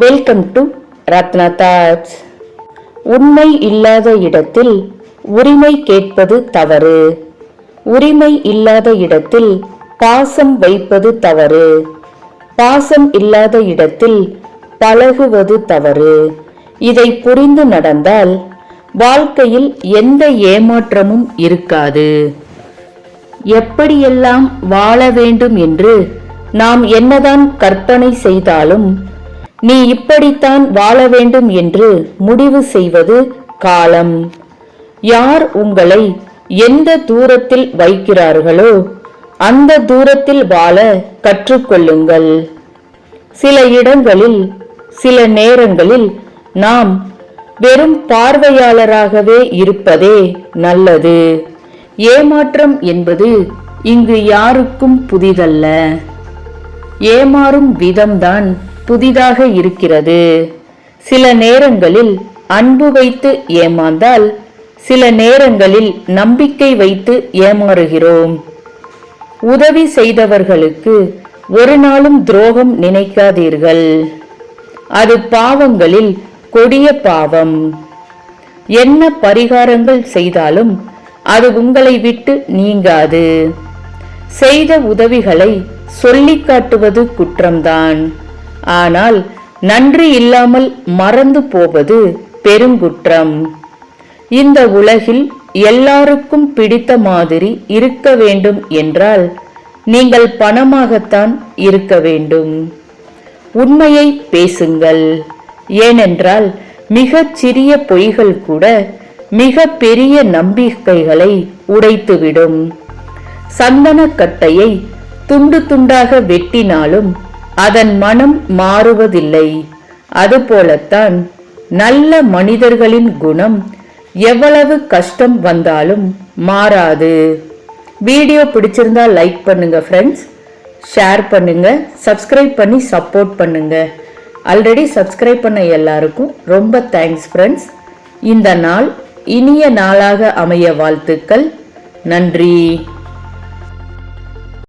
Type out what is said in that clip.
Welcome to Ratna thoughts உண்மை இல்லாத இடத்தில் உரிமை கேட்பது தவறு. உரிமை இல்லாத இடத்தில் பாசம் வைப்பது தவறு. பாசம் இல்லாத இடத்தில் பழகுவது தவறு. இதை புரிந்து நடந்தால் வாழ்க்கையில் எந்த ஏமாற்றமும் இருக்காது. எப்படியெல்லாம் வாழ வேண்டும் என்று நாம் என்னதான் கற்பனை செய்தாலும் நீ இப்படித்தான் வாழ வேண்டும் என்று முடிவு செய்வது காலம். யார் உங்களை எந்த தூரத்தில் வைக்கிறார்களோ அந்த தூரத்தில் வாழ கற்றுக்கொள்ளுங்கள். சில இடங்களில் சில நேரங்களில் நாம் வெறும் பார்வையாளராகவே இருப்பதே நல்லது. ஏமாற்றம் என்பது இங்கு யாருக்கும் புதிதல்ல. ஏமாறும் விதம்தான் புதிதாக இருக்கிறது. சில நேரங்களில் அன்பு வைத்து ஏமாந்தால் சில நேரங்களில் நம்பிக்கை வைத்து ஏமாறுகிறோம். உதவி செய்தவர்களுக்கு ஒரு நாளும் துரோகம் நினைக்காதீர்கள். அது பாவங்களில் கொடிய பாவம். என்ன பரிகாரங்கள் செய்தாலும் அது உங்களை விட்டு நீங்காது. செய்த உதவிகளை சொல்லிக் காட்டுவது குற்றம்தான். ஆனால் நன்றி இல்லாமல் மறந்து போவது பெருங்குற்றம். இந்த உலகில் எல்லாருக்கும் பிடித்த மாதிரி இருக்க வேண்டும் என்றால் நீங்கள் பணமாகத்தான் இருக்க வேண்டும். உண்மையை பேசுங்கள். ஏனென்றால் மிகச் சிறிய பொய்கள் கூட மிக பெரிய நம்பிக்கைகளை உடைத்துவிடும். சந்தனக்கட்டையை துண்டு துண்டாக வெட்டினாலும் அதன் மனம் மாறுவதில்லை. அதுபோலத்தான் நல்ல மனிதர்களின் குணம் எவ்வளவு கஷ்டம் வந்தாலும் மாறாது. வீடியோ பிடிச்சிருந்தா லைக் பண்ணுங்க ஃப்ரெண்ட்ஸ் ஷேர் பண்ணுங்க. சப்ஸ்கிரைப் பண்ணி சப்போர்ட் பண்ணுங்க. ஆல்ரெடி சப்ஸ்கிரைப் பண்ண எல்லாருக்கும் ரொம்ப தேங்க்ஸ் ஃப்ரெண்ட்ஸ் இந்த நாள் இனிய நாளாக அமைய வாழ்த்துக்கள். நன்றி.